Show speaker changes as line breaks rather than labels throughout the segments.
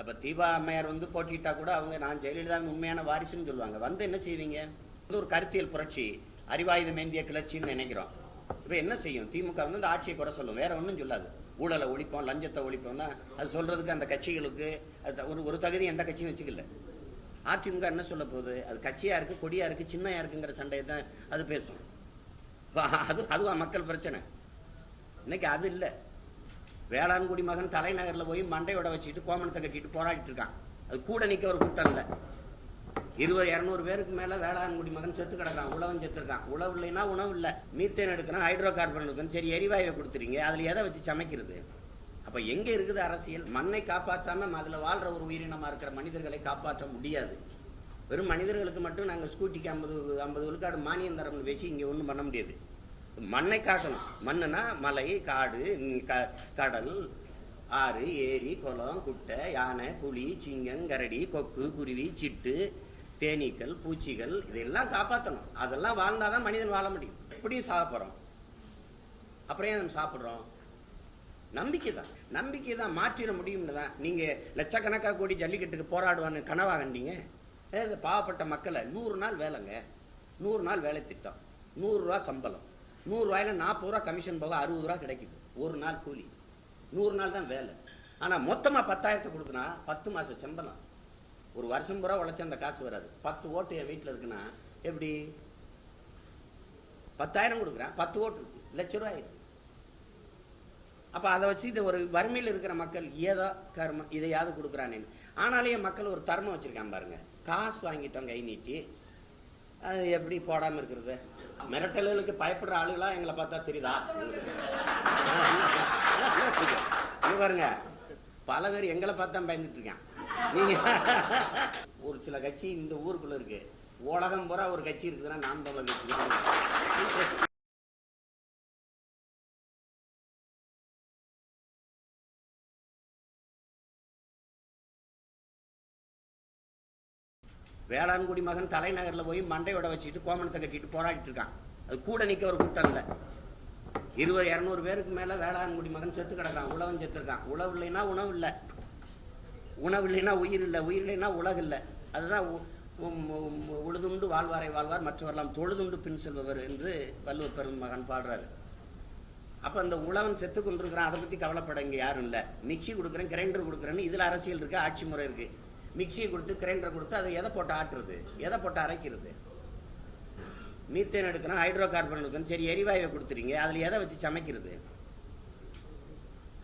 அப்போ தீபா அம்மையார் வந்து போட்டிட்டா கூட அவங்க நான் ஜெயலலிதாவின் உண்மையான வாரிசுன்னு சொல்லுவாங்க. வந்து என்ன செய்வீங்க? வந்து ஒரு கருத்தியல் புரட்சி அறிவாயுதம் ஏந்திய கிளர்ச்சின்னு நினைக்கிறோம். இப்போ என்ன செய்யும்? திமுக வந்து இந்த ஆட்சியை குறை சொல்லும். வேற ஒன்றும் சொல்லாது. ஊழலை ஒழிப்போம் லஞ்சத்தை ஒழிப்போம்னா அது சொல்றதுக்கு அந்த கட்சிகளுக்கு அது ஒரு ஒரு தகுதி எந்த கட்சியும் வச்சுக்கல. அதிமுக என்ன சொல்ல போகுது? அது கட்சியாக இருக்குது கொடியாக இருக்குது சின்னையா இருக்குங்கிற சண்டையை தான் அது பேசும். அது அதுவா மக்கள் பிரச்சனை. இன்னைக்கு அது இல்லை. வேளாண்குடி மகன் தலைநகரில் போய் மண்டையோட வச்சுட்டு கோமணத்தை கட்டிட்டு போராடிட்டு இருக்கான். அது கூட நிற்க ஒரு கூட்டம் இல்லை. இருபது இரநூறு பேருக்கு மேலே வேளாண்குடி மகன் செத்து கிடக்கான். உழவன் செத்துருக்கான். உழவு இல்லைன்னா உணவு இல்லை. மீத்தேன் எடுக்கணும் ஹைட்ரோ கார்பன் எடுக்கணும். சரி எரிவாயுவை கொடுத்துறீங்க. அதில் எதை வச்சு சமைக்கிறது? அப்போ எங்கே இருக்குது அரசியல்? மண்ணை காப்பாற்றாமல் அதில் வாழ்கிற ஒரு உயிரினமாக இருக்கிற மனிதர்களை காப்பாற்ற முடியாது. வெறும் மனிதர்களுக்கு மட்டும் நாங்கள் ஸ்கூட்டிக்கு ஐம்பது ஐம்பது விழுக்காடு மானியம் தரம்னு பேசி இங்கே ஒன்றும் பண்ண முடியாது. மண்ணை காக்கணும். மண்ணுனா மலை காடு க கடல் ஆறு ஏரி குளம் குட்டை யானை புலி சிங்கம் கரடி கொக்கு குருவி சிட்டு தேனீக்கள் பூச்சிகள் இதெல்லாம் காப்பாற்றணும் அதெல்லாம் வாழ்ந்தாதான் மனிதன் வாழ முடியும். எப்படியும் சாப்பிட்றோம். அப்புறம் ஏன் நம்ம சாப்பிட்றோம்? நம்பிக்கை தான். நம்பிக்கை தான் மாற்றிட முடியும்னு தான். நீங்கள் லட்சக்கணக்காக கூடி ஜல்லிக்கட்டுக்கு போராடுவான்னு கனவா கண்டீங்க? பாவப்பட்ட மக்களை நூறு நாள் வேலைங்க. நூறு நாள் வேலை திட்டம். நூறுரூவா சம்பளம். நூறுரூவாயில் நாற்பது ரூபா கமிஷன் போக அறுபது ரூபா கிடைக்குது. ஒரு நாள் கூலி. நூறு நாள் தான் வேலை. ஆனால் மொத்தமாக பத்தாயிரத்தை கொடுக்குனா பத்து மாதம் சம்பளம். ஒரு வருஷம் பூரா உழைச்ச அந்த காசு வராது. பத்து ஓட்டு என் வீட்டில் இருக்குன்னா எப்படி? பத்தாயிரம் கொடுக்குறேன். பத்து ஓட்டு இருக்கு. லட்ச ரூபா ஆயிடுது. அப்போ அதை வச்சுக்கிட்டு ஒரு வறுமையில் இருக்கிற மக்கள் ஏதோ கர்மம் இதையாவது கொடுக்குறானேன்னு. ஆனாலே மக்கள் ஒரு தர்மம் வச்சுருக்கான் பாருங்கள் காசு வாங்கிட்டோம் கை நீட்டி. அது எப்படி போடாமல் இருக்கிறது? மிரட்டல்களுக்கு பயப்படுற ஆளுகளாக எங்களை பார்த்தா தெரியுதா? இங்க பாருங்க. பல பேர் எங்களை பார்த்து தான் பயந்துட்டு இருக்கான் நீங்க ஒரு சில கட்சி இந்த ஊருக்குள்ள இருக்கு. உலகம் பூரா ஒரு கட்சி இருக்குதுன்னா நாம் தமிழர் கட்சி. வேளாண்குடி மகன் தலைநகரில் போய் மண்டையோட வச்சுட்டு கோமணத்தை கட்டிட்டு போராடிட்டு இருக்கான். அது கூட நிற்க ஒரு கூட்டம் இல்லை. இருபது இரநூறு பேருக்கு மேலே வேளாண்குடி மகன் செத்து கிடக்கான். உழவன் செத்துருக்கான். உழவு இல்லைன்னா உணவு இல்லை. உணவு இல்லைன்னா உயிர் இல்லை. உயிர் இல்லைன்னா உலகு இல்லை. அதுதான் உழுதுண்டு வாழ்வாரை வாழ்வார் மற்றவரெல்லாம் தொழுதுண்டு பின் செல்பவர் என்று வள்ளுவர் மகன் பாடுறாரு. அப்போ அந்த உழவன் செத்து கொண்டிருக்கிறான். அதை பற்றி கவலைப்பட இங்கே யாரும் இல்லை. மிக்சி கொடுக்குறேன் கிரைண்டர் கொடுக்குறேன்னு இதில் அரசியல் இருக்குது ஆட்சி முறை இருக்குது மிக்சியை கொடுத்து கிரைண்டர் கொடுத்து அதை எதை போட்டு ஆட்டுறது? எதை போட்டு அரைக்கிறது? மீத்தேன் எடுக்கணும் ஹைட்ரோ கார்பன் எடுக்கணும். சரி எரிவாயுவை கொடுத்துறீங்க அதில் எதை வச்சு சமைக்கிறது?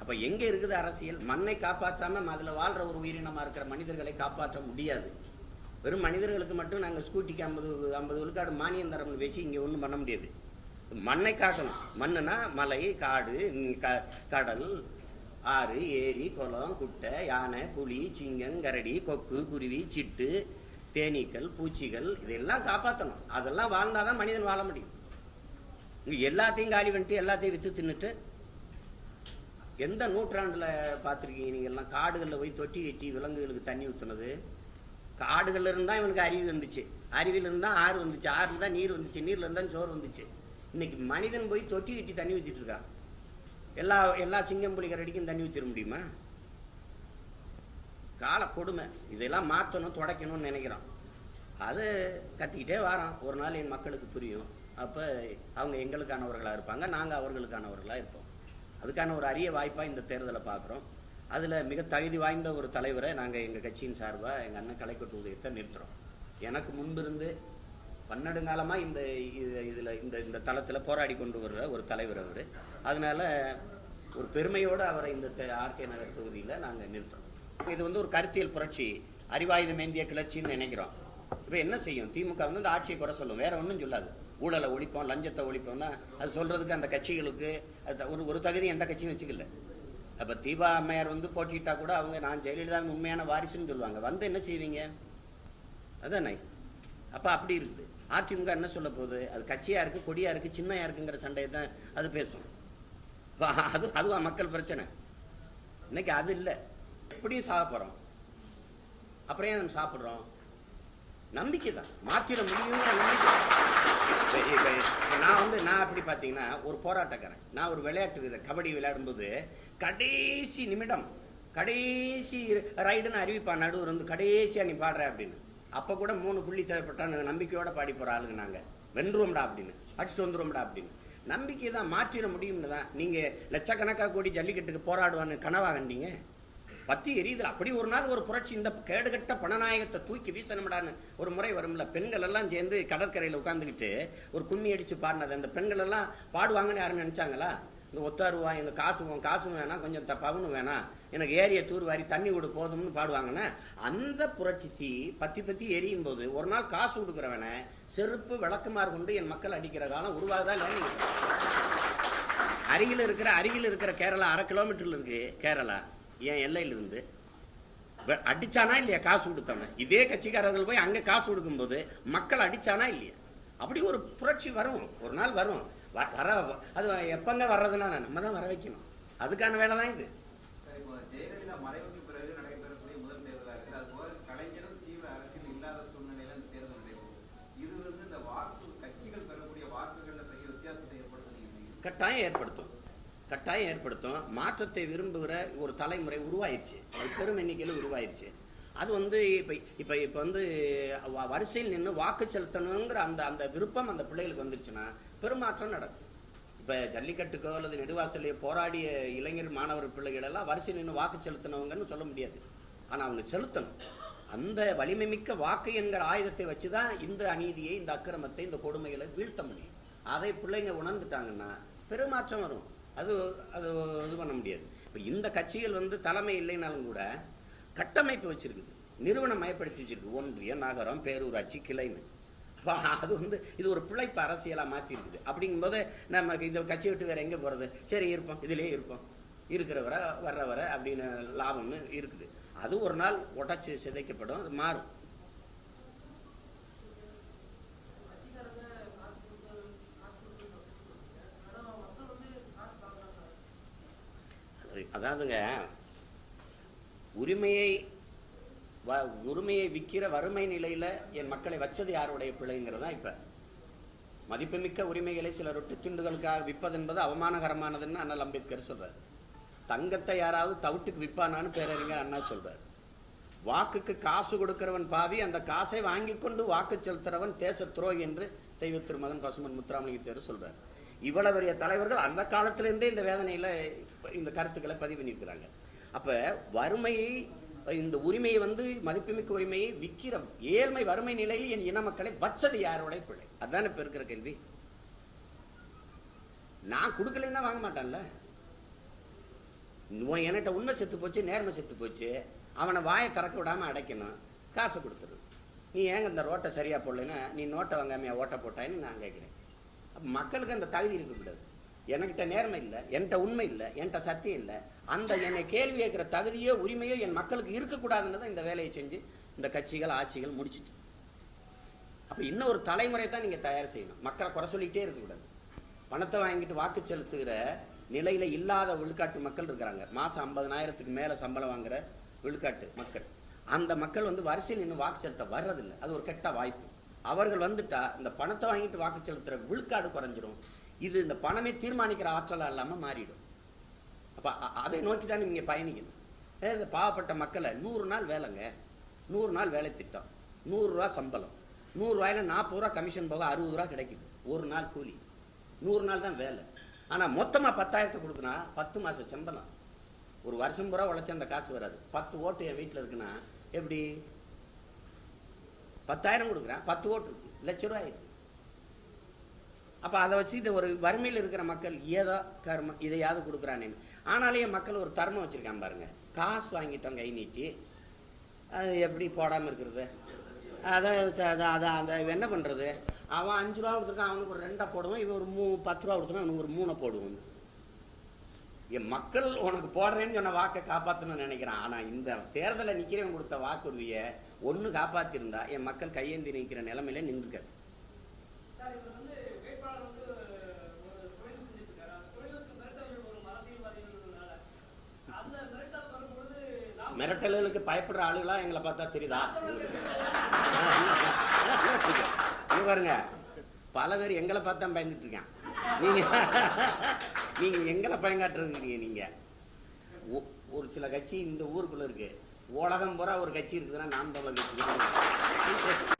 அப்போ எங்கே இருக்குது அரசியல்? மண்ணை காப்பாற்றாமல் அதில் வாழ்கிற ஒரு உயிரினமாக இருக்கிற மனிதர்களை காப்பாற்ற முடியாது. வெறும் மனிதர்களுக்கு மட்டும் நாங்கள் ஸ்கூட்டிக்கு ஐம்பது ஐம்பது விழுக்காடு மானியம் தரம்னு பேசி இங்கே ஒன்றும் பண்ண முடியாது. மண்ணை காக்கணும். மண்ணுனா மலை காடு க கடல் ஆறு ஏரி குளம் குட்டை யானை புலி சிங்கம் கரடி கொக்கு குருவி சிட்டு தேனீக்கள் பூச்சிகள் இதெல்லாம் காப்பாற்றணும் அதெல்லாம் வாழ்ந்தாதான் மனிதன் வாழ முடியும். இங்கே எல்லாத்தையும் காலி பண்ணிட்டு எல்லாத்தையும் விற்று தின்னுட்டு எந்த நூற்றாண்டில் பார்த்துருக்கீங்க நீங்கள்லாம் காடுகளில் போய் தொட்டி கட்டி விலங்குகளுக்கு தண்ணி ஊற்றுனது காடுகளில் இருந்தால் இவனுக்கு அறிவு வந்துச்சு. அறிவில் இருந்தால் ஆறு வந்துச்சு. ஆறு தான் நீர் வந்துச்சு. நீரில் இருந்தால் சோறு வந்துச்சு. இன்றைக்கி மனிதன் போய் தொட்டி கட்டி தண்ணி ஊற்றிட்டு இருக்கான். எல்லா எல்லா சிங்கம் புலி கரடிக்கும் தண்ணி ஊற்றிட முடியுமா? கால கொடுமை. இதெல்லாம் மாற்றணும் துடைக்கணும்னு நினைக்கிறோம் அது கத்திக்கிட்டே வரோம் ஒரு நாள் என் மக்களுக்கு புரியும். அப்போ அவங்க எங்களுக்கானவர்களாக இருப்பாங்க நாங்கள் அவர்களுக்கானவர்களாக இருப்போம். அதுக்கான ஒரு அரிய வாய்ப்பாக இந்த தேர்தலை பார்க்குறோம் அதில் மிக தகுதி வாய்ந்த ஒரு தலைவரை நாங்கள் எங்கள் கட்சியின் சார்பாக எங்கள் அண்ணன் கலைக்கட்டு உதயத்தை நிறுத்துகிறோம் எனக்கு முன்பிருந்து பன்னெடுங்காலமாக இந்த இதில் இந்த இந்த தளத்தில் போராடி கொண்டு வர்ற ஒரு தலைவர் அவர். அதனால ஒரு பெருமையோடு அவரை இந்த ஆர்கே நகர் தொகுதியில் நாங்கள் நிறுத்தோம் இது வந்து ஒரு கருத்தியல் புரட்சி அறிவாயுதம் ஏந்திய கிளர்ச்சின்னு நினைக்கிறோம். இப்போ என்ன செய்யும்? திமுக வந்து இந்த ஆட்சியை குறை சொல்லும். வேற ஒன்றும் சொல்லாது. ஊழலை ஒழிப்போம் லஞ்சத்தை ஒழிப்போம்னா அது சொல்கிறதுக்கு அந்த கட்சிகளுக்கு அது ஒரு ஒரு தகுதி எந்த கட்சியும் வச்சுக்கல. அப்போ தீபா அம்மையார் வந்து போட்டிட்டா கூட அவங்க நான் ஜெயலலிதாவின் உண்மையான வாரிசுன்னு சொல்லுவாங்க. வந்து என்ன செய்வீங்க? அதானே? அப்போ அப்படி இருக்குது. அதிமுக என்ன சொல்ல போகுது? அது கட்சியாக இருக்குது கொடியாக இருக்குது சின்னையா இருக்குங்கிற சண்டையை தான் அது பேசும். அது அதுவா மக்கள் பிரச்சனை. இன்னைக்கு அது இல்லை. எப்படியும் சாக போகிறோம் அப்புறம் ஏன் நம்ம சாப்பிட்றோம்? நம்பிக்கை தான். மாற்றிட முடியுங்கிற நம்பிக்கை நான் வந்து நான் அப்படி பார்த்தீங்கன்னா ஒரு போராட்டக்காரன். நான் ஒரு விளையாட்டு வீரர். கபடி விளையாடும்போது கடைசி நிமிடம் கடைசி ரைடுன்னு அறிவிப்பான் நடுவர் வந்து கடைசியாக நீ பாடுற அப்படின்னு. அப்போ கூட மூணு புள்ளி தேவைப்பட்டா நம்பிக்கையோட பாடி போகிற ஆளுங்க நாங்கள் வென்றுவோம்டா அப்படின்னு. அடிச்சுட்டு வந்துருவோம்டா அப்படின்னு. நம்பிக்கை தான் மாற்றிட முடியும்னு தான் நீங்கள் லட்சக்கணக்காக கோடி ஜல்லிக்கட்டுக்கு போராடுவான்னு கனவா கண்டீங்க? பத்தி எரியுது. அப்படி ஒரு நாள் ஒரு புரட்சி இந்த கேடுகட்ட பணநாயகத்தை தூக்கி வீசணும்டான்னு ஒரு முறை வரும்ல. பெண்கள் எல்லாம் சேர்ந்து கடற்கரையில் உட்காந்துக்கிட்டு ஒரு கும்மி அடித்து பாடினது. அந்த பெண்கள் எல்லாம் பாடுவாங்கன்னு யாரும் நினச்சாங்களா? ஒத்தாருவா இந்த காசு உன் காசும் வேணாம் கொஞ்சம் த- பவுனும் வேணாம். எனக்கு ஏரிய தூர் வாரி தண்ணி கொடு போதும்னு பாடுவாங்கன்னா அந்த புரட்சி தீ பத்தி பத்தி எரியும் போது ஒரு நாள் காசு கொடுக்குறவனை செருப்பு விளக்குமாறு கொண்டு என் மக்கள் அடிக்கிற காலம் உருவாகுதா அருகில் இருக்கிற அருகில் இருக்கிற கேரளா அரை கிலோமீட்டர்ல இருக்கு கேரளா என் எல்லையிலிருந்து. அடிச்சானா இல்லையா காசு கொடுத்தவன? இதே கட்சிக்காரர்கள் போய் அங்க காசு கொடுக்கும்போது மக்கள் அடிச்சானா இல்லையா? அப்படி ஒரு புரட்சி வரும். ஒரு நாள் வரும். வர அது எப்பங்க வர்றதுன்னா நம்ம தான் வர வைக்கணும். அதுக்கான வேலை தான் இது. கட்டாயம் ஏற்படுத்தும். கட்டாயம் ஏற்படுத்தும். மாற்றத்தை விரும்புகிற ஒரு தலைமுறை உருவாயிருச்சு. அது பெரும் எண்ணிக்கையில் உருவாயிருச்சு. அது வந்து இப்போ இப்போ இப்போ வந்து வரிசையில் நின்று வாக்கு செலுத்தணுங்கிற அந்த அந்த விருப்பம் அந்த பிள்ளைகளுக்கு வந்துருச்சுன்னா பெருமாற்றம் நடக்கும். இப்போ ஜல்லிக்கட்டுக்கோ அல்லது நெடுவாசலையோ போராடிய இளைஞர் மாணவர் பிள்ளைகள் எல்லாம் வரிசையில் நின்று வாக்கு செலுத்தினவங்கன்னு சொல்ல முடியாது. ஆனால் அவங்க செலுத்தணும். அந்த வலிமை மிக்க வாக்கு என்கிற ஆயுதத்தை வச்சு தான் இந்த அநீதியை இந்த அக்கிரமத்தை இந்த கொடுமைகளை வீழ்த்த முடியும். அதை பிள்ளைங்க உணர்ந்துட்டாங்கன்னா பெருமாற்றம் வரும். அது அது இது பண்ண முடியாது. இப்போ இந்த கட்சிகள் வந்து தலைமை இல்லைனாலும் கூட கட்டமைப்பு வச்சிருக்குது. நிறுவனம் மயப்படுத்தி வச்சிருக்கு. ஒன்றிய நகரம் பேரூராட்சி கிளைன்னு அது வந்து இது ஒரு பிழைப்பு அரசியலாக மாற்றிருக்குது அப்படிங்கும் அப்படிங்கும்போது நம்ம இந்த கட்சி விட்டு வேற எங்கே போகிறது சரி இருப்போம். இதிலே இருப்போம். இருக்கிறவரை வர்றவரை அப்படின்னு லாபம்னு இருக்குது. அது ஒரு நாள் உடச்சி சிதைக்கப்படும். அது மாறும். அதாவதுங்க உரிமையை வ உரிமையை விற்கிற வறுமை நிலையில் என் மக்களை வச்சது யாருடைய பிள்ளைங்கிறதா இப்போ. மதிப்புமிக்க உரிமைகளை சில ரொட்டி துண்டுகளுக்காக விற்பது என்பது அவமானகரமானதுன்னு அண்ணல் அம்பேத்கர் சொல்கிறார் தங்கத்தை யாராவது தவிட்டுக்கு விற்பானான்னு பேரறிஞர் அண்ணா சொல்கிறார் வாக்குக்கு காசு கொடுக்கிறவன் பாவி அந்த காசை வாங்கி கொண்டு வாக்கு செலுத்துறவன் தேச துரோகி என்று தெய்வ திருமகன் பசுமன் முத்துராமலிங்க தேவர் சொல்கிறார் இவ்வளவு பெரிய தலைவர்கள் அந்த காலத்திலேருந்தே இந்த வேதனையில் இந்த கருத்துக்களை பதிவு பண்ணியிருக்கிறாங்க. அப்ப வறுமையை இந்த உரிமையை வந்து மதிப்புமிக்க உரிமையை விற்கிற ஏழ்மை வறுமை நிலையில் என் இன மக்களை வச்சது யாரோட பிள்ளை அதுதான் இப்போ இருக்கிற கேள்வி. நான் கொடுக்கலைன்னா வாங்க மாட்டான்ல. உன் என்கிட்ட உண்மை செத்து போச்சு நேர்மை செத்து போச்சு அவனை வாயை திறக்க விடாம அடைக்கணும் காசை கொடுத்துரு நீ ஏங்க இந்த ரோட்டை சரியா போடலைன்னா நீ நோட்டை வாங்காமையா ஓட்டை போட்டான்னு நான் கேட்குறேன். அப்போ மக்களுக்கு அந்த தகுதி இருக்கக்கூடாது என்கிட்ட நேர்மை இல்லை என்கிட்ட உண்மை இல்லை என்கிட்ட சத்தியம் இல்லை. அந்த என்னை கேள்வி கேட்குற தகுதியோ உரிமையோ என் மக்களுக்கு இருக்கக்கூடாதுன்னு தான் இந்த வேலையை செஞ்சு இந்த கட்சிகள் ஆட்சிகள் முடிச்சிட்டு. அப்போ இன்னும் ஒரு தலைமுறை தான் நீங்கள் தயார் செய்யணும். மக்களை குறை சொல்லிக்கிட்டே இருக்கக்கூடாது. பணத்தை வாங்கிட்டு வாக்கு செலுத்துகிற நிலையில் இல்லாத விழுக்காட்டு மக்கள் இருக்கிறாங்க. மாதம் ஐம்பதனாயிரத்துக்கு மேலே சம்பளம் வாங்குற விழுக்காட்டு மக்கள். அந்த மக்கள் வந்து வரிசையில் நின்று வாக்கு செலுத்த வர்றதில்லை. அது ஒரு கெட்ட வாய்ப்பு. அவர்கள் வந்துட்டா இந்த பணத்தை வாங்கிட்டு வாக்கு செலுத்துகிற விழுக்காடு குறைஞ்சிரும். இது இந்த பணமே தீர்மானிக்கிற ஆற்றலாக இல்லாமல் மாறிடும். அப்ப அதை நோக்கி தான் நீங்க பயணிக்கணும் இந்த பாவப்பட்ட மக்களை நூறு நாள் வேலைங்க. நூறு நாள் வேலை திட்டம். நூறுரூவா சம்பளம். நூறுரூவாயில் நாற்பது ரூபா கமிஷன் போக அறுபது ரூபா கிடைக்குது. ஒரு நாள் கூலி. நூறு நாள் தான் வேலை. ஆனால் மொத்தமாக பத்தாயிரத்தை கொடுக்குனா பத்து மாதம் சம்பளம். ஒரு வருஷம் பூரா உழைச்ச அந்த காசு வராது. பத்து ஓட்டு என் வீட்டில் இருக்குன்னா எப்படி? பத்தாயிரம் கொடுக்குறேன். பத்து ஓட்டு இருக்கு. லட்ச ரூபா ஆயிருக்கு. அப்போ அதை வச்சுட்டு ஒரு வறுமையில் இருக்கிற மக்கள் ஏதோ கர்மம் இதையாவது கொடுக்குறானேன்னு. ஆனாலேயே மக்கள் ஒரு தர்மம் வச்சுருக்கான் பாருங்க. காசு வாங்கிட்டோம் கை நீட்டி. அது எப்படி போடாமல் இருக்கிறது? அதை அதை அதை அந்த என்ன பண்ணுறது அவன் அஞ்சு ரூபா கொடுத்துருக்கான் அவனுக்கு ஒரு ரெண்டை போடுவான் இவன் ஒரு மூ பத்து ரூபா கொடுத்துருக்கான் அவனுக்கு ஒரு மூணை போடுவான் என் மக்கள் உனக்கு போடுறேன்னு சொன்ன வாக்கை காப்பாற்றணும்னு நினைக்கிறான். ஆனால் இந்த தேர்தலில் நிற்கிறவன் கொடுத்த வாக்குறுதியை ஒன்று காப்பாற்றிருந்தா என் மக்கள் கையேந்தி நிற்கிற நிலைமையில நின்றுருக்காது
சார் இவர் வந்து வேட்பாளர் வந்து ஒரு தொழில் செஞ்சுட்டு இருக்காரு அந்த தொழிலுக்கு மிரட்டல்கள் வரும் அரசியல்வாதிகள்னால அந்த மிரட்டல் வரும்பொழுது நாம்
மிரட்டல்களுக்கு பயப்படுற ஆளுகளா எங்களை பார்த்தா தெரியுதா? இங்க பாருங்க. பல பேர் எங்களை பார்த்து தான் பயந்துட்டு இருக்கான் நீங்க நீங்க எங்களை பயங்காட்டுறீங்க நீங்க. ஒ- ஒரு சில கட்சி இந்த ஊருக்குள்ள இருக்கு. உலகம் பூரா ஒரு கட்சி இருக்குதுன்னா நாம் தமிழர் கட்சி